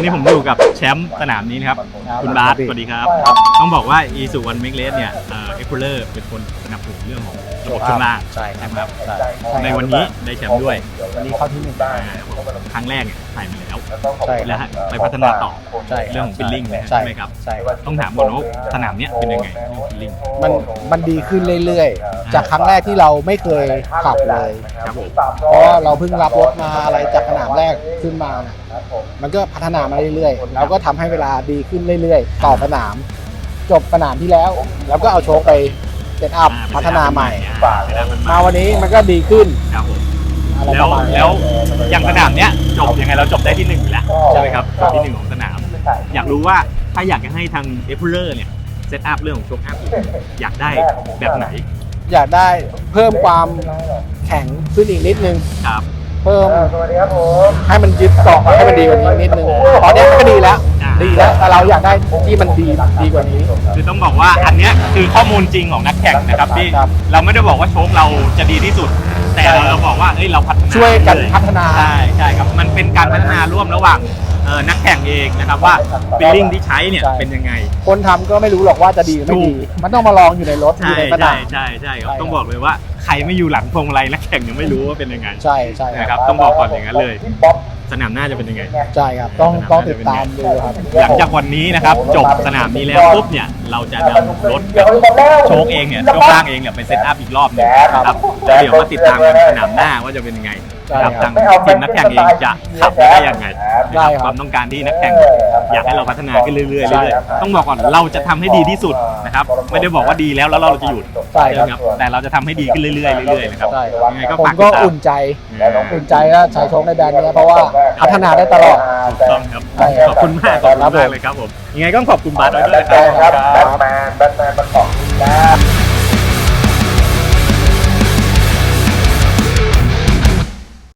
วันนี้ผมอยู่กับแชมป์สนามนี้นะครับ คุณบาสสวัสดีครับ ต้องบอกว่าอีสุวันเมกเลสเนี่ยเอ็กคูเลอร์เป็นคนสนับสนุนเรื่องของระบบช่วงล่างใช่ครับนะครับใช่ในวันนี้ได้แชมป์ด้วย วันนี้เข้าที่หนึ่งอ่าครั้งแรกเนี่ยถ่ายมาแล้วใช่แล้วไปพัฒนาต่อใช่เรื่องของ billing นะใช่ใช่ไหมครับใช่ครับ ต้องถามก่อนว่าสนามเนี้ยเป็นยังไงเรื่อง billing มันมันดีขึ้นเรื่อยๆ จากครั้งแรกที่เราไม่เคยขับเลยครับผมเพราะว่าเราเพิ่งรับรถมาอะไรจากสนามแรกขึ้นมานะมันก็พัฒนามาเรื่อยๆแล้วก็ทำให้เวลาดีขึ้นเรื่อยๆ ต่อสนาม จบสนามที่แล้วแล้วก็เอาโชคไปเซตอัพอ่พัฒนาใหม่อ่าไปได้มันมาวันนี้มันก็ดีขึ้นครับผมอะไรแล้ปวระมาณนี้แล้วอย่างสนามเนี้ยจบยังไงเราจบได้ที่หนึ่งอยู่แล้วใช่ไหมครับจบที่หนึ่งของสนาม อยากรู้ว่าถ้าอยากจะให้ทางเอฟเลอร์เนี่ยเซตอัพเรื่องของโชคอัพอยากได้แบบไหน อยากได้เพิ่มความแข็งขึ้นอีกนิดนึงครับ เพิ่มให้มันยึดเกาะให้มันดีกว่านี้นิดนึงตอนนี้มันก็ดีแล้วอ่า ดีแล้วแต่เราอยากได้ที่มันดีดีกว่านี้ คือต้องบอกว่าอันเนี้ยคือข้อมูลจริงของนักแข่งนะครับที่ครับ เราไม่ได้บอกว่าโชคเราจะดีที่สุด แต่เราเราบอกว่าเอ้ยเราพัฒนาช่วยกันเรื่อพัฒนา ใช่ใช่ครับมันเป็นการพัฒนาร่วมระหว่างเอ่อนักแข่งเองนะครับว่าบิลลิ่งที่ใช้เนี่ยใช่ เป็นยังไง คนทำก็ไม่รู้หรอกว่าจะดีหรือไม่ถูดีกมันต้องมาลองอยู่ในรถอใช่ยู่ในสใช่นามใช่ใช่ครับใช่ต้องบอกเลยว่าใครไม่อยู่หลังพวงมาลัยนักแข่งยังไม่รู้ว่าเป็นยังไง ใช่ใช่ นะครับต้องบอกก่อนอย่างนั้นเลย สนามหน้าจะเป็นยังไง ใช่ครับ ต้องต้องติดตามดูครับ หลังจากวันนี้นะครับ จบสนามนี้แล้วปุ๊บเนี่ย เราจะนำรถกับโชคเองเนี่ยโชคล่างเองเนี่ยไปเซตอัพอีกรอบหนึงนะครับแล้วเดี๋ยวมาติดตามกันสนามหน้าว่าจะเป็นยังไงนะ ครับใช่ทางครับทีมนักแข่งเองจะขับไปได้ยังไงนะคได้รับครับความต้องการที่นักแข่งอยากให้เราพัฒนาขึ้นเรื่อยๆเรื่ใช่อยครับๆต้องบอกก่อนเราจะทำให้ดีที่สุดนะครับไม่ได้บอกว่าดีแล้วแล้วเราจะหยุดใช่ครับไหมแต่เราจะทำให้ดีขึ้นเรื่อยๆเรื่อยๆนะครับใช่ยังไงก็ผมฝากติก็ดตามอุ่นใจอ่าอุ่นใจว่าใช้โชคในแบรนด์เนี้ยเพราะว่าพัฒนาได้ตลอดถูกต้องครับใช่ครับขอบคุณมากขอบคุณมากเลยครับผมยังไงก็ขอบคุณบาสด้วยนะครับได้ครับ